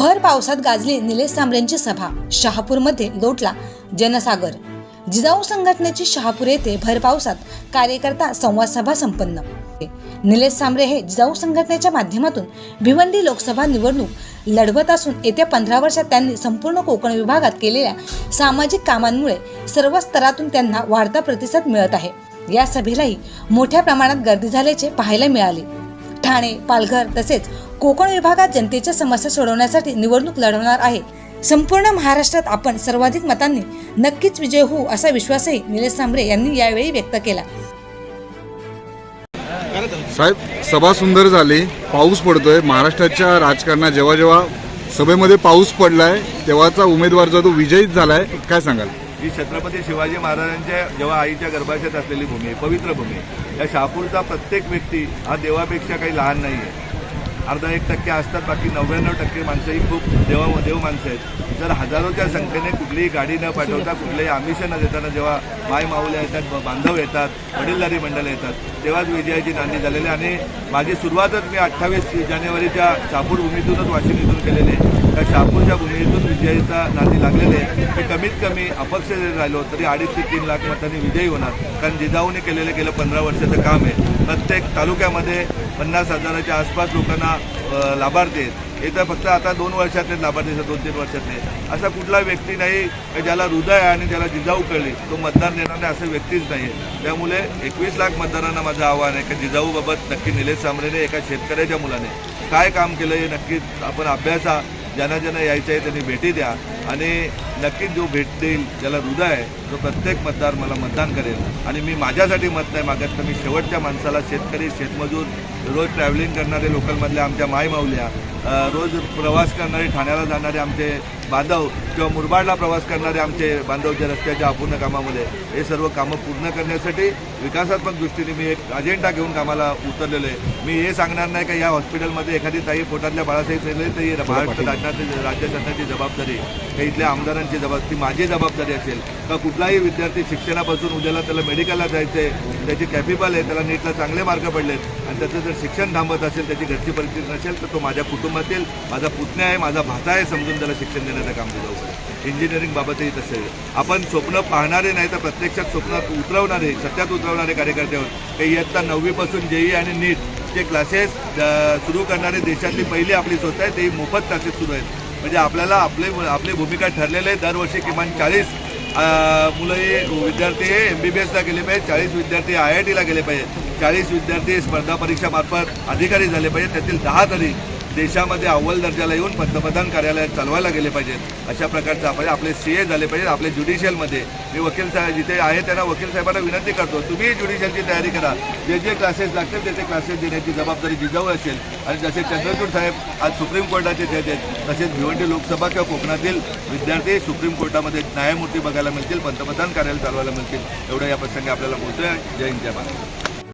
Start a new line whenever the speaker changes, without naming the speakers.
भर पावसात गाजली निलेश सांबळेंची सभा शहापूरमध्ये लोटला जनसागर. जिजाऊ संघटनेची शहापूर येथे भर पावसात कार्यकर्ता संवाद सभा संपन्न. निलेश सांबरे हे जिजाऊ संघटनेच्या माध्यमातून भिवंडी लोकसभा निवडणूक लढवत असून येत्या पंधरा वर्षात त्यांनी संपूर्ण कोकण विभागात केलेल्या सामाजिक कामांमुळे सर्व स्तरातून त्यांना वाढता प्रतिसाद मिळत आहे. या सभेलाही मोठ्या प्रमाणात गर्दी झाल्याचे पाहायला मिळाले. ठाणे पालघर तसेच कोकण विभागात जनतेच्या समस्या सोडवण्यासाठी निवडणूक लढवणार आहे. संपूर्ण महाराष्ट्रात आपण सर्वाधिक मतांनी नक्कीच विजय होऊ असा विश्वासही निलेश सांबरे यांनी यावेळी व्यक्त केला.
साहेब सभा सुंदर झाली पाऊस पडतोय. महाराष्ट्राच्या राजकारणात जेव्हा जेव्हा सभेमध्ये पाऊस पडलाय तेव्हाचा उमेदवार जो तो विजयीच झालाय. काय सांगाल?
ही छत्रपती शिवाजी महाराजांच्या जेव्हा आईच्या गर्भाशयात असलेली भूमी आहे पवित्र भूमी आहे. या शहापूरचा प्रत्येक व्यक्ती हा देवापेक्षा काही लहान नाही आहे अर्धा एक टक्के असतात बाकी नव्याण्णव टक्के माणसं ही खूप देवा देव माणसं आहेत जर हजारोच्या संख्येने कुठलीही गाडी न पाठवता कुठलेही आमिष न देताना जेव्हा माय माऊल्या येतात बांधव येतात वडीलधारी मंडळ येतात तेव्हाच विजयाची नांदी झालेली आहे. आणि माझी सुरुवातच मी अठ्ठावीस जानेवारीच्या शापूर भूमीतूनच वाशिम इथून केलेली त्या शापूरच्या भूमीतून विजयाचा नांदी लागलेले आहे. मी कमीत कमी अपक्ष जरी राहिलो तरी अडीच ते तीन लाख मतांनी विजयी होणार कारण जिजाऊने केलेलं गेलं पंधरा वर्षाचं काम आहे प्रत्येक तालुक्यामध्ये पन्नास हजाराच्या आसपास लोकांना लाभार्थी आहेत. हे तर फक्त आता दोन वर्षातले लाभार्थी आहेत, दोन तीन वर्षातले. असा कुठला व्यक्ती नाही का ज्याला हृदय आहे आणि ज्याला जिजाऊ कळली. तो मतदान देणार नाही असं व्यक्तीच नाही आहे त्यामुळे एकवीस लाख मतदारांना माझं आव्हान आहे की जिजाऊबाबत नक्की निलेश सांबरेने एका शेतकऱ्याच्या मुलाने काय काम केलं हे नक्कीच आपण अभ्यासा ज्यांना ज्यांना यायचं आहे त्यांनी भेटी द्या. आणि नक्कीच जो भेट देईल ज्याला हृदय आहे तो प्रत्येक मतदार मला मतदान करेल. आणि मी माझ्यासाठी मत नाही मागत तर मी शेवटच्या माणसाला शेतकरी शेतमजूर रोज ट्रॅव्हलिंग करणारे लोकलमधल्या आमच्या मायमाऊल्या अ, रोज प्रवास करणारे ठाण्याला जाणारे आमचे बांधव किंवा मुरबाडला प्रवास करणारे आमचे बांधव जे रस्त्याच्या अपूर्ण कामामुळे हे सर्व कामं पूर्ण करण्यासाठी विकासात्मक दृष्टीने मी एक अजेंडा घेऊन कामाला उतरलेलो आहे. मी हे सांगणार नाही का या हॉस्पिटलमध्ये एखादी ताई पोटातल्या बाळासाहेब राहिले तर ही महाराष्ट्र राज्याची राज्य सरकारची जबाबदारी का इथल्या आमदारांची जबाबदारी माझी जबाबदारी असेल का कुठलाही विद्यार्थी शिक्षणापासून उद्याला त्याला मेडिकलला जायचं त्याची कॅपेबल आहे त्याला नीटला चांगले मार्क पडलेत आणि त्याचं जर शिक्षण थांबत असेल त्याची घरची परिस्थिती नसेल तर तो माझ्या कुटुंबातील माझा पुतण्या आहे माझा भाता आहे समजून त्याला शिक्षण देण्याचं काम दिलं होतं इंजिनिअरिंग बाबतही तसं आहे. आपण स्वप्न पाहणारे नाही तर प्रत्यक्षात स्वप्नात उतरवणारे सत्यात उतरवणारे कार्यकर्ते आहोत. काही इयत्ता नववीपासून जेई आणि नीट जे क्लासेस सुरू करणारे देशातली पहिली आपली स्वतः आहे तेही मोफत क्लासेस सुरू आहेत. म्हणजे आपल्याला आपले आपली भूमिका ठरलेली आहे दरवर्षी किमान चाळीस मुलं हे विद्यार्थी एम बी बी एसला गेले पाहिजे चाळीस विद्यार्थी आय आय टीला गेले पाहिजे चाळीस विद्यार्थी स्पर्धा परीक्षामार्फत अधिकारी झाले पाहिजे त्यातील दहा तरी देशामध्ये अव्वल दर्जाला येऊन पंतप्रधान कार्यालयात चालवायला गेले पाहिजेत अशा प्रकारचं आपण आपले सी ए झाले पाहिजेत आपले ज्युडिशियलमध्ये मी वकील साहेब जिथे आहे त्यांना वकील साहेबांना विनंती करतो तुम्ही ज्युडिशियलची तयारी करा. जे जे क्लासेस लागतील त्याचे क्लासेस देण्याची जबाबदारी जिजाऊ असेल. आणि जसे चंद्रचूड साहेब आज सुप्रीम कोर्टाचे जज आहेत तसेच भिवंडी लोकसभा किंवा कोकणातील विद्यार्थी सुप्रीम कोर्टामध्ये न्यायमूर्ती बघायला मिळतील पंतप्रधान कार्यालय चालवायला मिळतील. एवढं या प्रसंगी आपल्याला बोलतोय. जय हिंद जय महाराष्ट्र